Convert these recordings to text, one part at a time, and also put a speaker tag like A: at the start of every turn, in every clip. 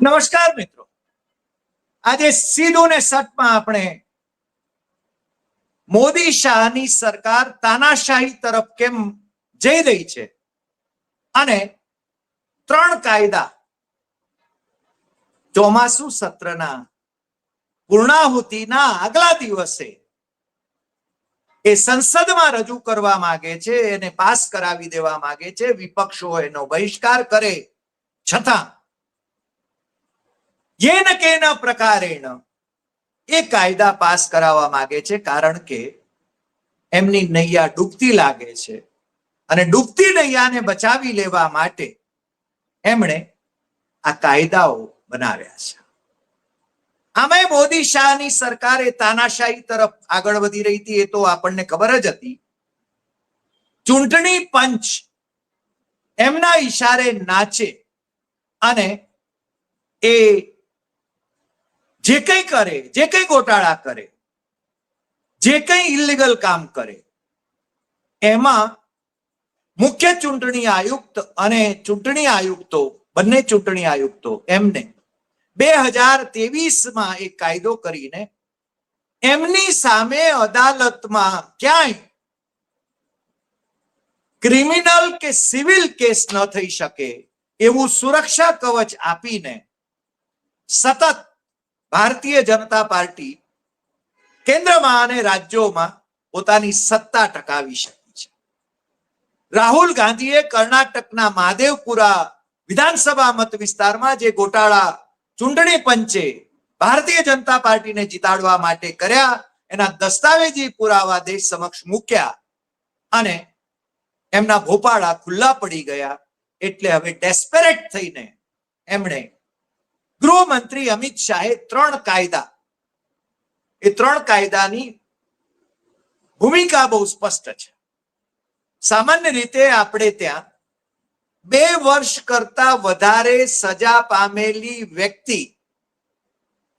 A: નમસ્કાર મિત્રો. આજે સીધું ને સટમાં આપણે મોદી શાહની સરકાર તાનાશાહી તરફ કેમ જઈ રહી છે અને ત્રણ કાયદા ચોમાસુ સત્રના પૂર્ણાહુતિના આગલા દિવસે એ સંસદમાં રજૂ કરવા માંગે છે, એને પાસ કરાવી દેવા માંગે છે વિપક્ષો એનો બહિષ્કાર કરે છતાં યેન કેના પ્રકારેણ એ કાયદા પાસ કરાવવા માંગે છે કારણ કે એમની નૈયા ડૂબતી લાગે છે અને ડૂબતી નૈયાને બચાવી લેવા માટે એમણે આ કાયદાઓ બનાવ્યા છે. આમાં મોદી શાહની સરકારે તાનાશાહી તરફ આગળ વધી રહી હતી, એ તો આપણને ખબર જ હતી. ચૂંટણી પંચ એમના ઈશારે નાચે અને એ જે કંઈ કરે, જે કંઈ ગોટાળા કરે, જે કંઈ ઇલીગલ કામ કરે, એમાં મુખ્ય ચૂંટણી આયુક્ત અને ચૂંટણી આયુક્તો, બંને ચૂંટણી આયુક્તો, એમને બે હજાર તેવીસમાં એક કાયદો કરીને એમની સામે અદાલતમાં ક્યાંય ક્રિમિનલ કે સિવિલ કેસ ન થઈ શકે, એવું સુરક્ષા કવચ આપીને સતત ભારતીય જનતા પાર્ટી કેન્દ્રમાં અને રાજ્યોમાં પોતાની સત્તા ટકાવી શકી છે. રાહુલ ગાંધીએ કર્ણાટકના મહાદેવપુરા વિધાનસભા મત વિસ્તારમાં જે ગોટાળા ચૂંટણી પંચે ભારતીય જનતા પાર્ટીને જીતાડવા માટે કર્યા, એના દસ્તાવેજી પુરાવા દેશ સમક્ષ મૂક્યા અને એમના ભોપાળા ખુલ્લા પડી ગયા એટલે હવે ડેસ્પેરેટ થઈને એમણે ગૃહમંત્રી અમિત શાહે ત્રણ કાયદા. એ ત્રણ કાયદાની ભૂમિકા બહુ સ્પષ્ટ છે. સામાન્ય રીતે આપણે ત્યાં બે વર્ષ કરતા વધારે સજા પામેલી વ્યક્તિ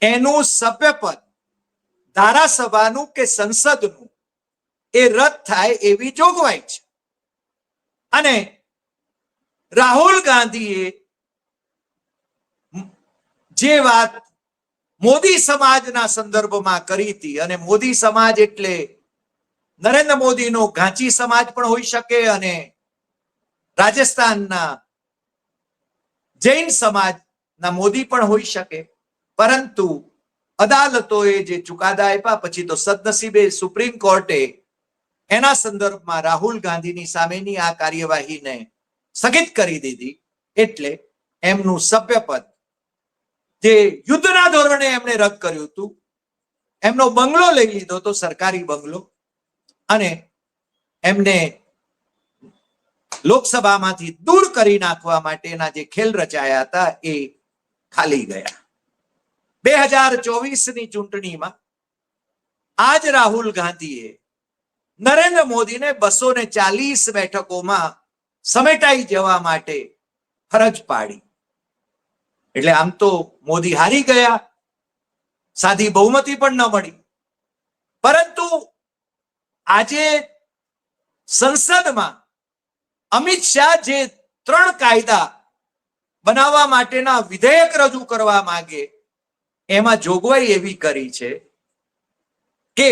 A: એનું સભ્યપદ ધારાસભાનું કે સંસદનું, એ રદ થાય એવી જોગવાઈ છે. અને રાહુલ ગાંધીએ જે વાત મોદી સમાજના સંદર્ભમાં કરી હતી, અને મોદી સમાજ એટલે નરેન્દ્ર મોદીનો ઘાંચી સમાજ પણ હોઈ શકે અને રાજસ્થાનના જૈન સમાજના મોદી પણ હોઈ શકે. પરંતુ અદાલતોએ જે ચુકાદા આપ્યા, પછી તો સદનસીબે સુપ્રીમ કોર્ટે એના સંદર્ભમાં રાહુલ ગાંધીની સામેની આ કાર્યવાહીને સ્થગિત કરી દીધી. એટલે એમનું સભ્યપદ જે યુદ્ધના ધોરણે એમણે રદ કર્યું હતું, એમનો બંગલો લઈ લીધો હતો, સરકારી બંગલો. અને એમને લોકસભામાંથી દૂર કરી નાખવા માટેના જે ખેલ રચાયા હતા, એ ખાલી ગયા. બે હજાર ચોવીસની ચૂંટણીમાં આજ રાહુલ ગાંધીએ નરેન્દ્ર મોદીને બસો ને ચાલીસ બેઠકોમાં સમેટાઈ જવા માટે ફરજ પાડી. એટલે આમ તો મોદી હારી ગયા સાદી બહુમતી પણ ન મળી. પરંતુ આજે સંસદમાં અમિત શાહ જે ત્રણ કાયદા બનાવવા માટેના વિધેયક રજૂ કરવા માંગે, એમાં જોગવાઈ એવી કરી છે કે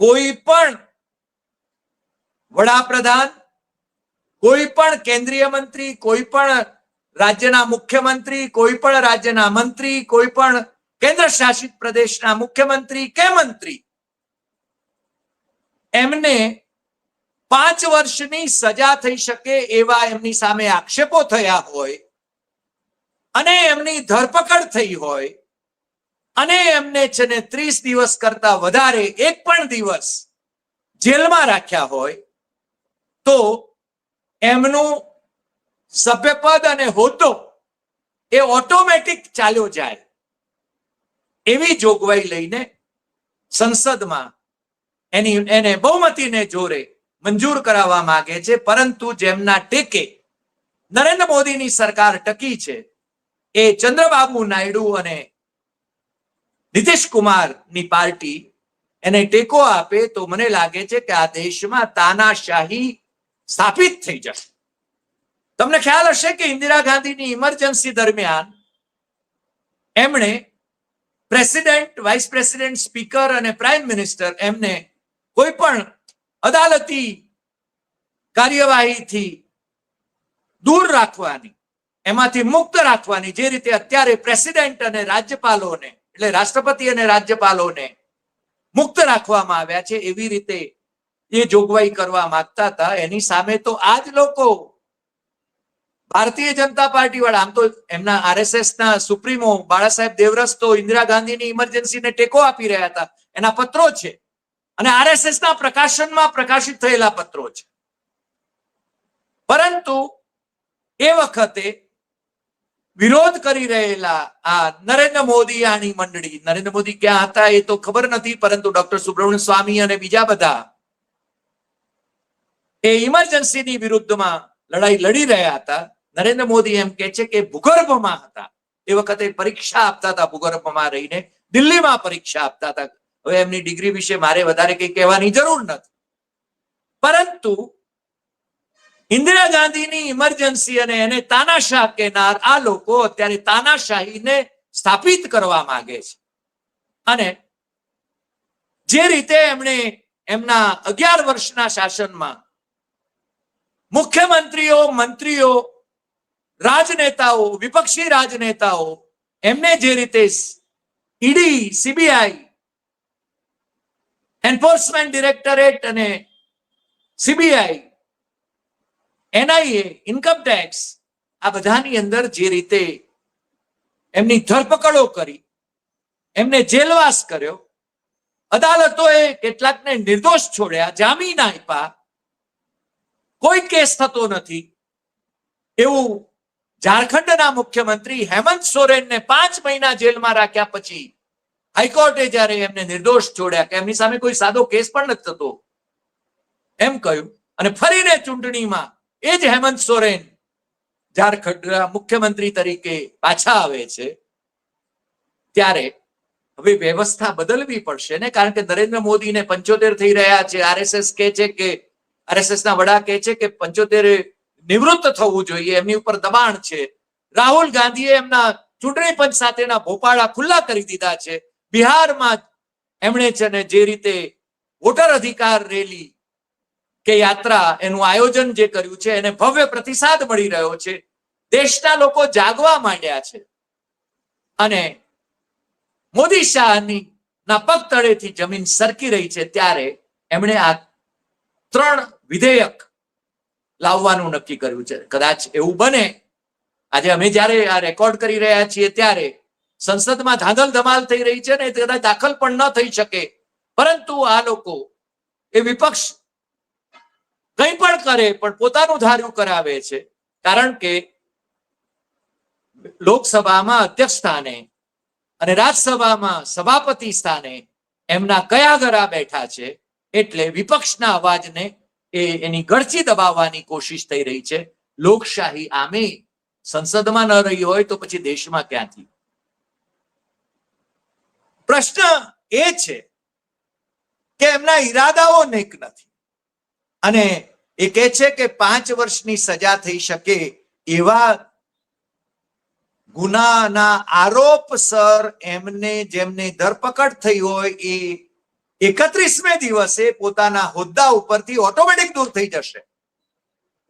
A: કોઈ પણ વડાપ્રધાન, કોઈ પણ કેન્દ્રીય મંત્રી, કોઈ પણ રાજ્યના મુખ્યમંત્રી, કોઈ પણ રાજ્યના મંત્રી, કોઈ પણ કેન્દ્ર શાસિત પ્રદેશના મુખ્યમંત્રી કે મંત્રી, એમને પાંચ વર્ષની સજા થઈ શકે એવા એમની સામે આક્ષેપો થયા હોય અને એમની ધરપકડ થઈ હોય અને એમને છે ને ત્રીસ દિવસ કરતા વધારે એક પણ દિવસ જેલમાં રાખ્યા હોય તો એમનું સભ્યપદ અને હોદ્દો એ ઓટોમેટિક ચાલ્યો જાય. એવી જોગવાઈ લઈને સંસદમાં એની, એને બહુમતીને જોરે મંજૂર કરાવવા માંગે છે, પરંતુ જેમના ટેકે નરેન્દ્ર મોદીની સરકાર ટકી છે, એ ચંદ્રબાબુ નાયડુ અને નીતિશ કુમારની પાર્ટી એને ટેકો આપે તો મને લાગે છે કે આ દેશમાં તાનાશાહી સ્થાપિત થઈ જશે. તમને ખ્યાલ હશે કે ઇન્દિરા ગાંધીની ઇમરજન્સી દરમિયાન એમણે પ્રેસિડેન્ટ વાઇસ પ્રેસિડેન્ટ સ્પીકર અને પ્રાઇમ મિનિસ્ટર એમને કોઈ પણ અદાલતી કાર્યવાહીથી દૂર રાખવાની, એમાંથી મુક્ત રાખવાની જે રીતે અત્યારે પ્રેસિડેન્ટ અને રાજ્યપાલોને, એટલે રાષ્ટ્રપતિ અને રાજ્યપાલોને મુક્ત રાખવામાં આવ્યા છે, એવી રીતે એ જોગવાઈ કરવા માંગતા હતા. એની સામે તો આ જ લોકો ભારતીય જનતા પાર્ટી વાળા, આમ તો એમના આરએસએસ ના સુપ્રીમો બાળા સાહેબ દેવરસ તો ઇન્દિરા ગાંધીની ઇમરજન્સીને ટેકો આપી રહ્યા હતા. એના પત્રો છે. અને આરએસએસ ના પ્રકાશનમાં પ્રકાશિત થયેલા પત્રો છે. પરંતુ એ વખતે વિરોધ કરી રહેલા આ નરેન્દ્ર મોદી આની મંડળી, નરેન્દ્ર મોદી ક્યાં હતા એ તો ખબર નથી, પરંતુ ડોક્ટર સુબ્રમણ્ય સ્વામી અને બીજા બધા એ ઇમરજન્સીની વિરુદ્ધમાં લડાઈ લડી રહ્યા હતા. નરેન્દ્ર મોદી એમ કે છે કે ભૂગર્ભમાં હતા. એ વખતે પરીક્ષા આપતા હતા ભૂગર્ભમાં રહીને. દિલ્હીમાં પરીક્ષા આપતા હતા. હવે એમની ડિગ્રી વિશે મારે વધારે કંઈ કહેવાની જરૂર નથી. પરંતુ ઇન્દિરા ગાંધીની ઇમરજન્સી અને એને તાનાશાહ કહેનાર આ લોકો અત્યારે તાનાશાહીને સ્થાપિત કરવા માંગે છે. અને જે રીતે એમણે એમના અગિયાર વર્ષના શાસનમાં મુખ્યમંત્રીઓ, મંત્રીઓ રાજનેતાઓ, વિપક્ષી રાજનેતાઓ, એમને જે રીતે ઈડી, સીબીઆઈ, એન્ફોર્સમેન્ટ ડિરેક્ટરેટ અને સીબીઆઈ, એનઆઈએ ઇન્કમટેક્સ આ બધાની અંદર જે રીતે એમની ધરપકડો કરી, એમને જેલવાસ કર્યો, અદાલતોએ કેટલાકને નિર્દોષ છોડ્યા, જામીન આપ્યા, કોઈ કેસ થતો નથી, એવું ઝારખંડના મુખ્યમંત્રી હેમંત સોરેનને પાંચ મહિના જેલમાં રાખ્યા પછી હાઈકોર્ટે જ્યારે એમને નિર્દોષ છોડ્યા કે એમની સામે કોઈ સાદો કેસ પણ નથી થતો. એમ કહ્યું. અને ફરીને ચૂંટણીમાં એ જ હેમંત સોરેન ઝારખંડના મુખ્યમંત્રી તરીકે પાછા આવે છે. ત્યારે હવે વ્યવસ્થા બદલવી પડશે ને? કારણ કે નરેન્દ્ર મોદીને પંચોતેર થઈ રહ્યા છે. આરએસએસ કે છે કે આરએસએસ ના વડા કહે છે કે પંચોતેર નિવૃત્ત થવું જોઈએ, એમની ઉપર દબાણ છે. રાહુલ ગાંધીએ એમના ચૂંટણી પંચ સાથેના ભોપાળા ખુલ્લા કરી દીધા છે. બિહારમાં એમણે છે ને જે રીતે વોટર અધિકાર રેલી કે યાત્રા એનું આયોજન જે કર્યું છે, એને ભવ્ય પ્રતિસાદ મળી રહ્યો છે. દેશના લોકો જાગવા માંડ્યા છે. અને મોદી શાહની ના પગ તળેથી જમીન સરકી રહી છે, ત્યારે એમણે આ ત્રણ વિધેયક લાવવાનું નક્કી કર્યું છે. કદાચ એવું બને. આજે અમે જ્યારે આ રેકોર્ડ કરી રહ્યા છીએ ત્યારે સંસદમાં ધાંધલ ધમાલ થઈ રહી છે ને કદાચ દાખલ પણ ન થઈ શકે. પરંતુ આ લોકો એ વિપક્ષ કંઈ પણ કરે પણ પોતાનું ધાર્યું કરાવે છે. કારણ કે લોકસભામાં અધ્યક્ષ સ્થાને અને રાજ્યસભામાં સભાપતિ સ્થાને એમના કયા ગરા બેઠા છે એટલે વિપક્ષના અવાજને એ એની ગળચી દબાવવાની કોશિશ થઈ રહી છે. લોકશાહી આમે સંસદમાં ન રહી હોય તો પછી દેશમાં ક્યાંથી? પ્રશ્ન એ છે કે એમના ઈરાદાઓ નેક નથી. અને એ કહે છે કે પાંચ વર્ષની સજા થઈ શકે એવા ગુનાના આરોપ સર એમને જેમને ધરપકડ થઈ હોય એ એકત્રીસમે દિવસે પોતાના હોદ્દા ઉપરથી ઓટોમેટિક દૂર થઈ જશે.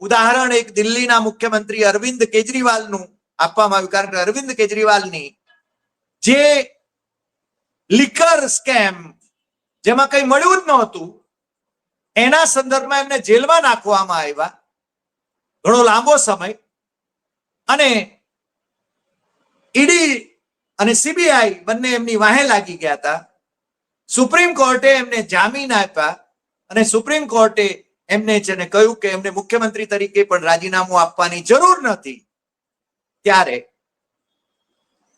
A: ઉદાહરણ એક દિલ્હીના મુખ્યમંત્રી અરવિંદ કેજરીવાલનું આપવામાં આવ્યું કારણ કે અરવિંદ કેજરીવાલની જે લિકર સ્કેમ જેમાં કંઈ મળ્યું જ નહોતું, એના સંદર્ભમાં એમને જેલમાં નાખવામાં આવ્યા ઘણો લાંબો સમય અને ઈડી અને સીબીઆઈ બંને એમની વાહે લાગી ગયા હતા. સુપ્રીમ કોર્ટે એમને જામીન આપ્યા અને સુપ્રીમ કોર્ટે એમને છે ને કહ્યું કે એમને મુખ્યમંત્રી તરીકે પણ રાજીનામું આપવાની જરૂર નથી, ત્યારે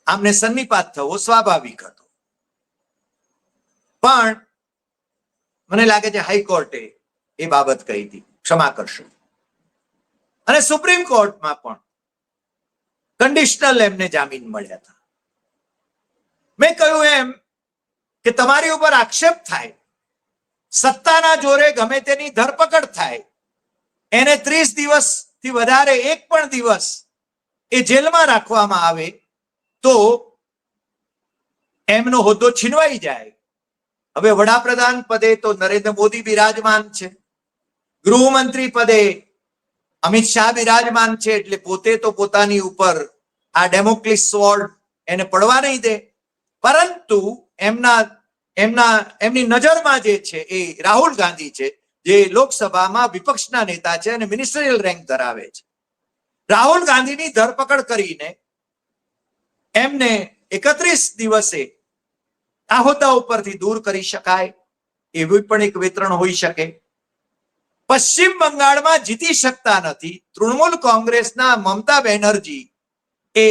A: આમને સન્નિપાત થવો સ્વાભાવિક હતો. પણ મને લાગે છે હાઈકોર્ટે એ બાબત કહી હતી. ક્ષમા કરશો. અને સુપ્રીમ કોર્ટમાં પણ કન્ડિશનલ એમને જામીન મળ્યા હતા. મેં કહ્યું એમ કે તમારી ઉપર આક્ષેપ થાય, સત્તાના જોરે ગમે તેની ધરપકડ થાય, એને ત્રીસ દિવસથી વધારે એક પણ દિવસ એ જેલમાં રાખવામાં આવે, તો એમનો હોદ્દો છીનવાઈ જાય. હવે વડાપ્રધાન પદે તો નરેન્દ્ર મોદી બિરાજમાન છે. ગૃહમંત્રી પદે અમિત શાહ બિરાજમાન છે, એટલે પોતે તો પોતાની ઉપર આ ડેમોક્લિસ સ્વોર્ડ એને પડવા નહીં દે. પરંતુ એમના એમના, એમની નજરમાં જે છે એ રાહુલ ગાંધી છે, જે લોકસભામાં વિપક્ષના નેતા છે અને મિનિસ્ટરિયલ રેન્ક ધરાવે છે. રાહુલ ગાંધીની ધરપકડ કરીને એમને એકત્રીસ દિવસે આ હોદ્દા ઉપરથી દૂર કરી શકાય, એવું પણ એક વિતરણ હોઈ શકે. પશ્ચિમ બંગાળમાં જીતી શકતા નથી, તૃણમૂલ કોંગ્રેસના મમતા બેનર્જી એ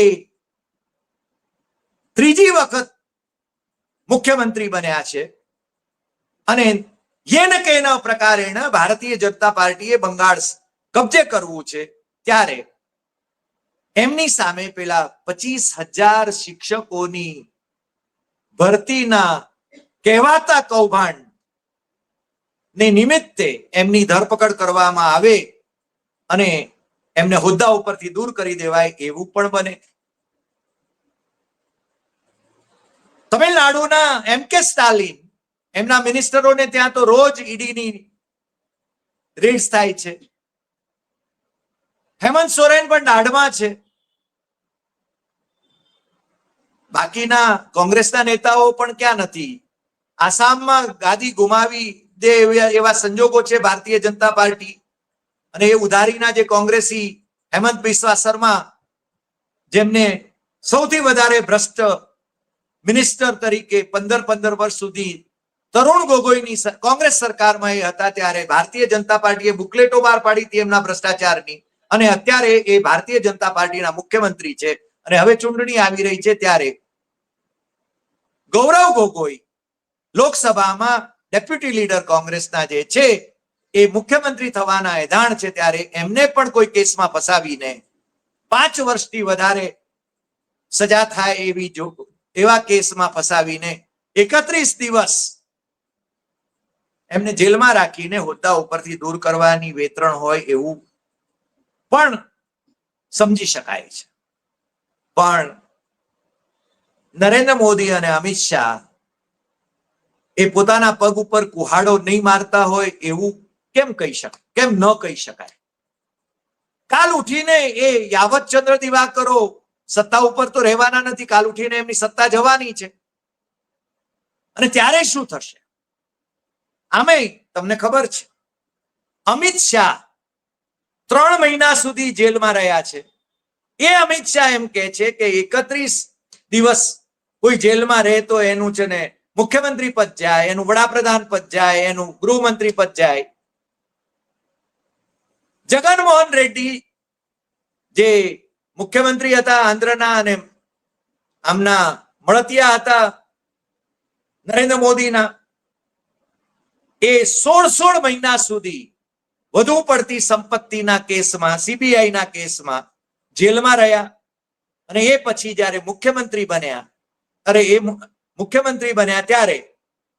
A: ત્રીજી વખત મુખ્યમંત્રી બન્યા છે. અને યેન કેન પ્રકારેણ ભારતીય જનતા પાર્ટીએ બંગાળ કબજે કરવું છે ત્યારે એમની સામે પેલા પચીસ હજાર શિક્ષકોની ભરતીના કહેવાતા કૌભાંડ ને નિમિત્તે એમની ધરપકડ કરવામાં આવે અને એમને હોદ્દા ઉપરથી દૂર કરી દેવાય એવું પણ બને. તમિલનાડુના એમ કે સ્ટાલિન, એમના મિનિસ્ટરોને ત્યાં તો રોજ ઈડીની રીડ્સ થાય છે. હેમંત સોરેન પણ દાઢમાં છે. બાકીના કોંગ્રેસના નેતાઓ પણ ક્યાં નથી? આસામમાં ગાદી ગુમાવી દે એવા સંજોગો છે ભારતીય જનતા પાર્ટી. અને એ ઉધારીના જે કોંગ્રેસી હેમંત બિસ્વા શર્મા, જેમને સૌથી વધારે ભ્રષ્ટ મિનિસ્ટર તરીકે પંદર પંદર વર્ષ સુધી તરુણ ગોગોઈની કોંગ્રેસ સરકારમાં એ હતા ત્યારે ભારતીય જનતા પાર્ટીએ બુકલેટો બહાર પાડી હતી એમના ભ્રષ્ટાચારની. અને અત્યારે એ ભારતીય જનતા પાર્ટીના મુખ્યમંત્રી છે. અને હવે ચૂંટણી આવી રહી છે ત્યારે ગૌરવ ગોગોઈ લોકસભામાં ડેપ્યુટી લીડર કોંગ્રેસના જે છે એ મુખ્યમંત્રી થવાના એધાણ છે ત્યારે એમને પણ કોઈ કેસમાં ફસાવીને પાંચ વર્ષથી વધારે સજા થાય એવી જો એવા કેસમાં ફસાવીને એકત્રીસ દિવસ એમને જેલમાં રાખીને હોદ્દા ઉપરથી દૂર કરવાની વેતરણ હોય એવું પણ સમજી શકાય છે. પણ નરેન્દ્ર મોદી અને અમિત શાહ એ પોતાના પગ ઉપર કુહાડો નહીં મારતા હોય એવું કેમ કહી શકાય કેમ ન કહી શકાય? કાલ ઉઠીને એ યાવત ચંદ્ર દિવાકરો સત્તા ઉપર તો રહેવાના નથી, કાલ ઉઠીને એમની સત્તા જવાની છે. અને ત્યારે શું થશે? આમે તમને ખબર છે. અમિત શાહ ત્રણ મહિના સુધી જેલમાં રહ્યા છે. એ અમિત શાહ એમ કે છે કે એકત્રીસ દિવસ કોઈ જેલમાં રહે તો એનું છે ને મુખ્યમંત્રી પદ જાય, એનું વડાપ્રધાન પદ જાય, એનું ગૃહમંત્રી પદ જાય. જગનમોહન રેડ્ડી જે મુખ્યમંત્રી હતા આંધ્રના અને આમના મળતિયા હતા નરેન્દ્ર મોદીના. એ સોળ સોળ મહિના સુધી વધુ પડતી સંપત્તિના કેસમાં સીબીઆઈ ના કેસમાં જેલમાં રહ્યા અને એ પછી જ્યારે મુખ્યમંત્રી બન્યા, અરે એ મુખ્યમંત્રી બન્યા ત્યારે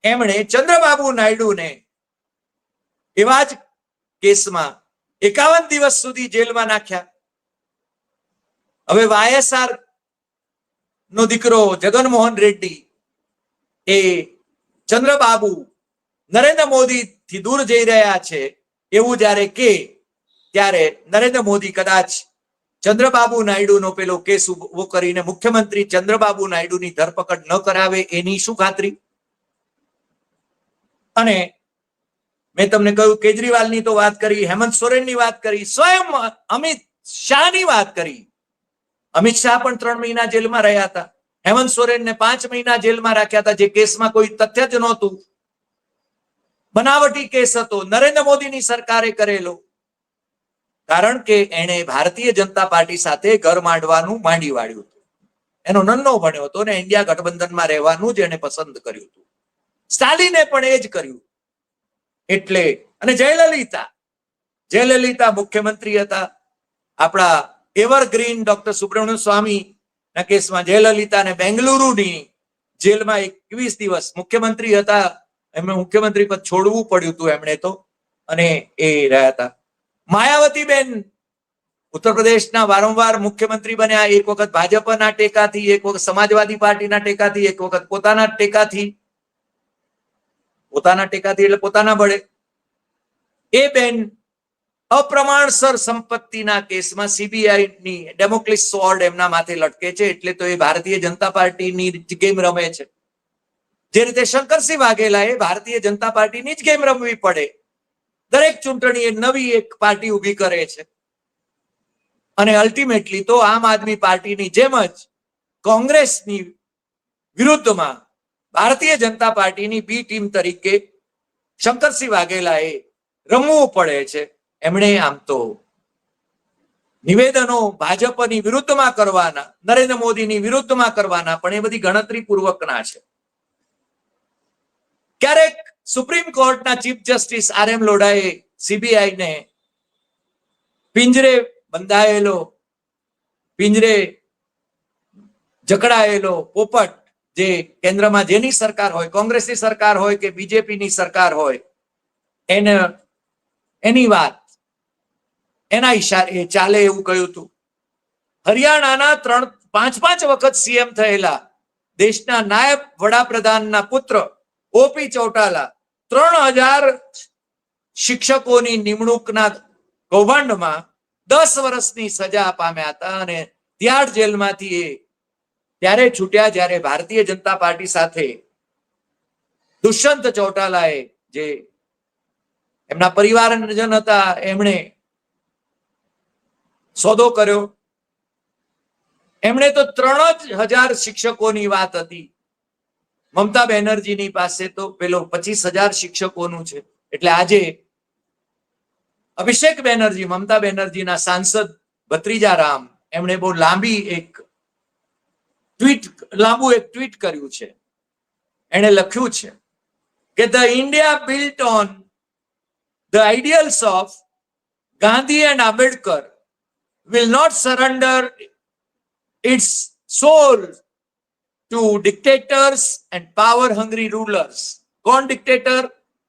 A: એમણે ચંદ્રબાબુ નાયડુને એવા જ કેસમાં એકાવન દિવસ સુધી જેલમાં નાખ્યા. હવે વાયએસઆર નો દીકરો જગનમોહન રેડ્ડી એ ચંદ્રબાબુ નરેન્દ્ર મોદી થી દૂર જઈ રહ્યા છે એવું જ્યારે કે ત્યારે નરેન્દ્ર મોદી કદાચ ચંદ્રબાબુ નાયડુનો પેલો કેસ ઊભો કરીને મુખ્યમંત્રી ચંદ્રબાબુ નાયડુની ધરપકડ ન કરાવે એની શું ખાતરી? અને મેં તમને કહ્યું, કેજરીવાલની તો વાત કરી, હેમંત સોરેનની વાત કરી, સ્વયં અમિત શાહની વાત કરી. અમિત શાહ પણ ત્રણ મહિના જેલમાં રહ્યા હતા. હેમંત સોરેનને પાંચ મહિના જેલમાં રાખ્યા હતા. જે કેસમાં કોઈ તથ્ય જ નહોતું. બનાવટી કેસ હતો. નરેન્દ્ર મોદીની સરકારે કરેલો. કારણ કે એણે ભારતીય જનતા પાર્ટી સાથે ઘર માંડવાનું માંડી વાળ્યું હતું. એનો નન્નો ભણ્યો હતો ને ઇન્ડિયા ગઠબંધનમાં રહેવાનું જ એને પસંદ કર્યું હતું. સ્ટાલિને પણ એ જ કર્યું. એટલે અને જયલલિતા. જયલલિતા મુખ્યમંત્રી હતા. આપણા એવરગ્રીન ડોક્ટર સુબ્રમણ્ય સ્વામી ના કેસમાં જયલલિતાને બેંગલુરુની જેલમાં એકવીસ દિવસ મુખ્યમંત્રી હતા. એમને મુખ્યમંત્રી પદ છોડવું પડ્યું હતું એમણે તો, અને એ રહ્યા હતા. માયાવતી બેન ઉત્તર પ્રદેશના વારંવાર મુખ્યમંત્રી બન્યા. એક વખત ભાજપના ટેકાથી, એક વખત સમાજવાદી પાર્ટીના ટેકાથી, એક વખત પોતાના ટેકાથી. પોતાના ટેકાથી એટલે પોતાના બળે. એ બેન અપ્રમાણસર સંપત્તિના કેસમાં સીબીઆઈ ની ડેમોક્લિસ સોર્ડ એમના માથે લટકે છે, એટલે તો એ ભારતીય જનતા પાર્ટીની જ ગેમ રમે છે. જે રીતે શંકરસિંહ વાઘેલાએ ભારતીય જનતા પાર્ટીની જ ગેમ રમવી પડે. દરેક ચૂંટણીએ નવી એક પાર્ટી ઊભી કરે છે. અને અલ્ટિમેટલી તો આમ આદમી પાર્ટીની જેમ જ કોંગ્રેસની વિરુદ્ધમાં ભારતીય જનતા પાર્ટીની બી ટીમ તરીકે શંકરસિંહ વાઘેલાએ રમવું પડે છે. એમણે આમ તો નિવેદનો ભાજપની વિરુદ્ધમાં કરવાના, નરેન્દ્ર મોદીની વિરુદ્ધમાં કરવાના, પણ એ બધી ગણતરી પૂર્વકના છે. ક્યારેક સુપ્રીમ કોર્ટના ચીફ જસ્ટિસ આર એમ લોઢાએ સીબીઆઈને પિંજરે બંધાયેલો, પિંજરે જકડાયેલો પોપટ જે કેન્દ્રમાં જેની સરકાર હોય, કોંગ્રેસની સરકાર હોય કે બીજેપીની સરકાર હોય, એને એની વાત એના ઈશારે ચાલે એવું કહ્યું હતું હરિયાણાના ત્રણ, પાંચ પાંચ વખત સીએમ થયેલા દેશના નાયબ વડાપ્રધાનના પુત્ર ઓપી ચૌટાલા ત્રણ હજાર શિક્ષકોની નિમણૂકના કૌભાંડમાં દસ વર્ષની સજા પામ્યા હતા અને ત્યાર જેલમાંથી એ ત્યારે છૂટ્યા જ્યારે ભારતીય જનતા પાર્ટી સાથે દુષ્યંત ચૌટાલાએ જે એમના પરિવારજન હતા, એમણે સોદો કર્યો. એમણે તો ત્રણ જ હજાર શિક્ષકોની વાત હતી. મમતા બેનર્જીની પાસે તો પેલો પચીસ હજાર શિક્ષકોનું છે. એટલે આજે અભિષેક બેનર્જી, મમતા બેનર્જીના સાંસદ ભત્રીજા રામ એમણે બહુ લાંબી એક ટ્વીટ, લાંબુ એક ટ્વીટ કર્યું છે. એણે લખ્યું છે કે the India built on the ideals of Gandhi and Ambedkar will not surrender its soul to dictators and power hungry rulers. કોણ ડિક્ટેટર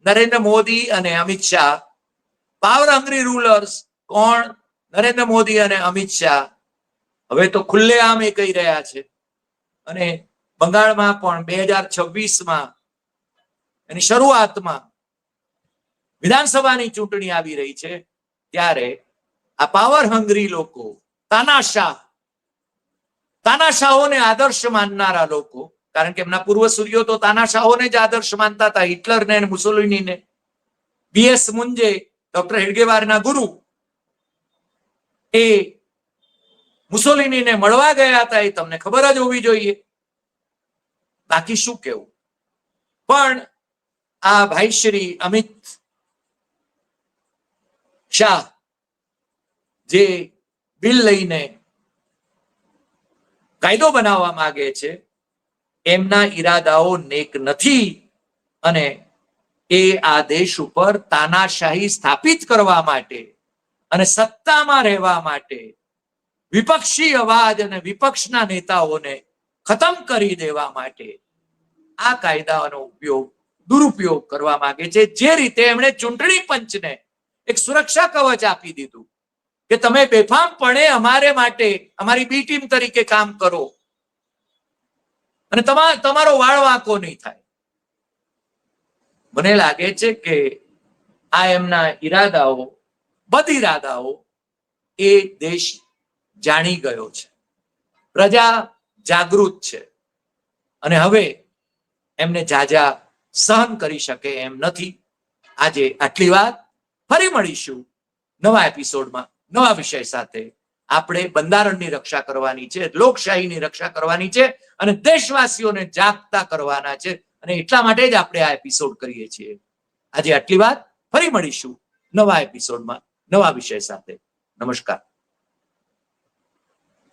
A: નરેન્દ્ર મોદી અને Amit Shah power hungry rulers કોણ? નરેન્દ્ર મોદી અને અમિત શાહ હવે તો ખુલ્લેઆમ એ કહી રહ્યા છે. અને બંગાળમાં પણ બે હજાર છવ્વીસમાં એની શરૂઆતમાં વિધાનસભાની ચૂંટણી આવી રહી છે. ત્યારે આ પાવર હંગ્રી લોકો, તાનાશાહ. તાનાશાહોને આદર્શ માનનારા લોકો, કારણ કે એમના પૂર્વસૂરીઓ તો તાનાશાહોને જ આદર્શ માનતા હતા, હિટલરને મુસોલિનીને. બીએસ મુંજે, ડોક્ટર હેડગેવારના ગુરુ, એ મુસોલિનીને મળવા ગયા હતા, એ તમને ખબર જ હોવી જોઈએ. બાકી શું કેવું? પણ આ ભાઈ શ્રી અમિત શાહ જે બિલ લઈને કાયદો બનાવવા માંગે છે, એમના ઈરાદાઓ નેક નથી અને એ આ દેશ ઉપર તાનાશાહી સ્થાપિત કરવા માટે અને સત્તામાં રહેવા માટે વિપક્ષી અવાજ અને વિપક્ષના નેતાઓને ખતમ કરી દેવા માટે આ કાયદાનો ઉપયોગ, દુરુપયોગ કરવા માંગે છે. જે રીતે એમણે ચૂંટણી પંચને એક સુરક્ષા કવચ આપી દીધું કે તમે બેફામપણે અમારે માટે, અમારી બી ટીમ તરીકે કામ કરો. અને તમા, તમારો વાળ વાંકો નહીં થાય. મને લાગે છે કે આ એમના ઈરાદાઓ બદ ઈરાદાઓ એ દેશ જાણી ગયો છે. પ્રજા જાગૃત છે. અને હવે એમને જાજા સહન કરી શકે એમ નથી. આજે આટલી વાત. ફરી મળીશું નવા એપિસોડમાં. નવા વિષય સાથે. આપણે બંધારણની રક્ષા કરવાની છે, લોકશાહીની રક્ષા કરવાની છે અને દેશવાસીઓને જાગતા કરવાના છે અને એટલા માટે જ આપણે આ એપિસોડ કરીએ છીએ. આજે આટલી વાત. ફરી મળીશું નવા એપિસોડમાં નવા વિષય સાથે. નમસ્કાર.